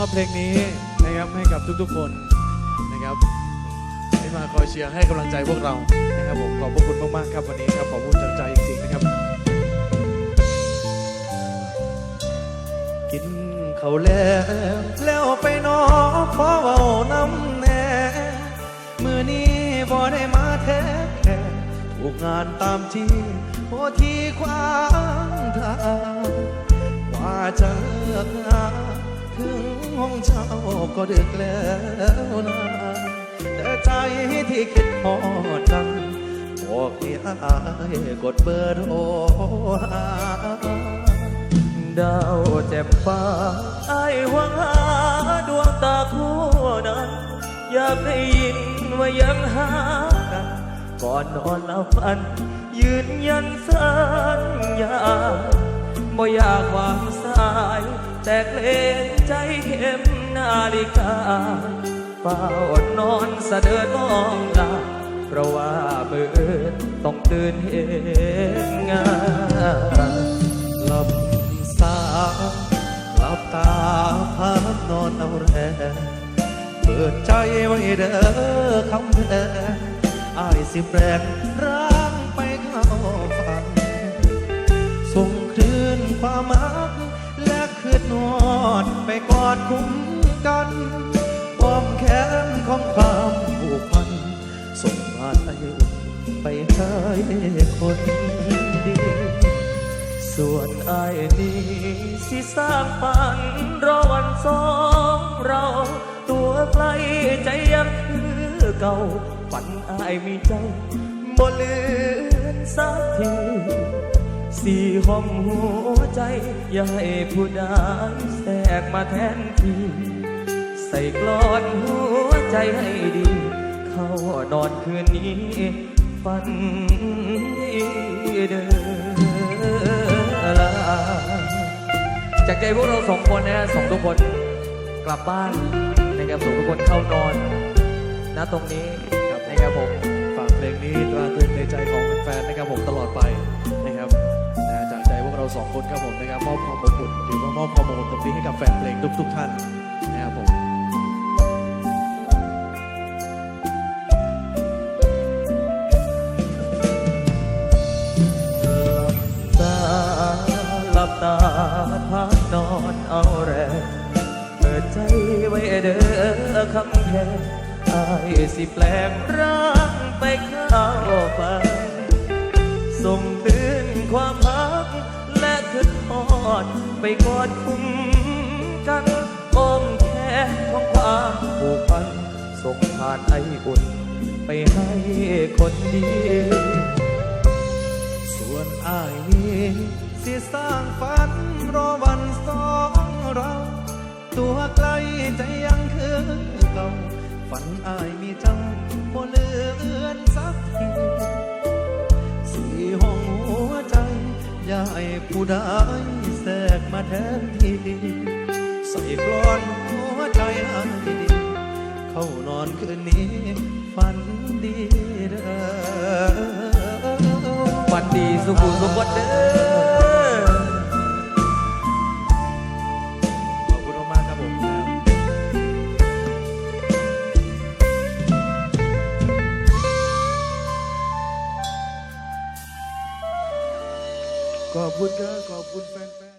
อบเพลงนี้นะครับให้กับทุกๆคนนะครับที่มาคอยเชียร์ให้กำลังใจพวกเรานะครับผมขอบพระคุณมากๆครับวันนี้ครับขอบคุณจากใจจริงๆนะครับ กินข้าวแล้วแล้วไปนอขอเว้าน้ำแน่มือนี้บ่ได้มาแท้แค่ถูกงานตามที่โอที่ขวางทางว่าจะเลิกงานถึง ห้องเช่าก็ดึกแล้วนะแต่ใจที่คิดพอจังบอกให้อายกดเบอร์โทรหาดาวแจ่มฟ้าไอ้ายหวังหาดวงตาคู่นั้น อยากได้ยินว่ายังหากันก่อนนอนแล้วฝัน ยืนยันสัญญาบ่อยากวางสาย แต่เกรงใจ มนาฬิกาเฝ้านอนสะเดินมองลาเพราะว่ามืออื่นต้องตื่นเหตุงานหลับสาหลับตาพับนอนเอาแรงเปิดใจไว้เด้อคำแพงอายสิแปลงร่างไปเข้าฝันส่งคลื่นความรักและคืนนอน อดไปกอดคุ้มกันอ้อมแขนของความผูกพันส่งมาให้ไปให้คนดีส่วนไอายนี้สิสร้างฝันรอวันสองเรา ตัวไกลใจยังคือเก่าฝันไอายมีเจ้าบ่ลือสักที สี่ห้องหัวใจ อย่าให้ผู้ใดแทรกมาแทนที่ ใส่กลอนหัวใจให้ดี เข้านอนคืนนี้ ฝันดีเด้อลาจากใจพวกเราสองคนนะส่งทุกคนกลับบ้านนะครับส่งทุกคนเข้านอนณตรงนี้กับนะครับผมฝากเพลงนี้ตราตรึงในใจของแฟนๆนะครับผมตลอดไป สองคนครับผมนะครับมอบความอบอุ่นหรือว่ามอบความอบอุ่นตรงนี้ให้กับแฟนเพลงทุกๆท่านนะครับผมตาหลับตาพักนอนเอาแรงเปิดใจไว้เด้อคำแพงอายสิแปลงร่างไปเข้าฝันส่งตื่นความ อดไปกอดคุ้มกันอ้อมแขนของความผูกพันส่งผ่านไออุ่น ไปให้คนดีส่วนอายนี้สิสร้างฝันรอวันสองเรา ตัวไกลใจยังคือเก่าฝันอายมีเจ้าบ่เลือนสักทีสี่ห้องหัวใจอย่าให้ผู้ใดาแทนทีใส่กลอนหัวใจให้เข้านอนคืนนี้ ฝันดีเด้อวันดีสุขุมสุขวัดเด้อขอบคุณมากครับผมขอบคุณครับขอบคุณแฟน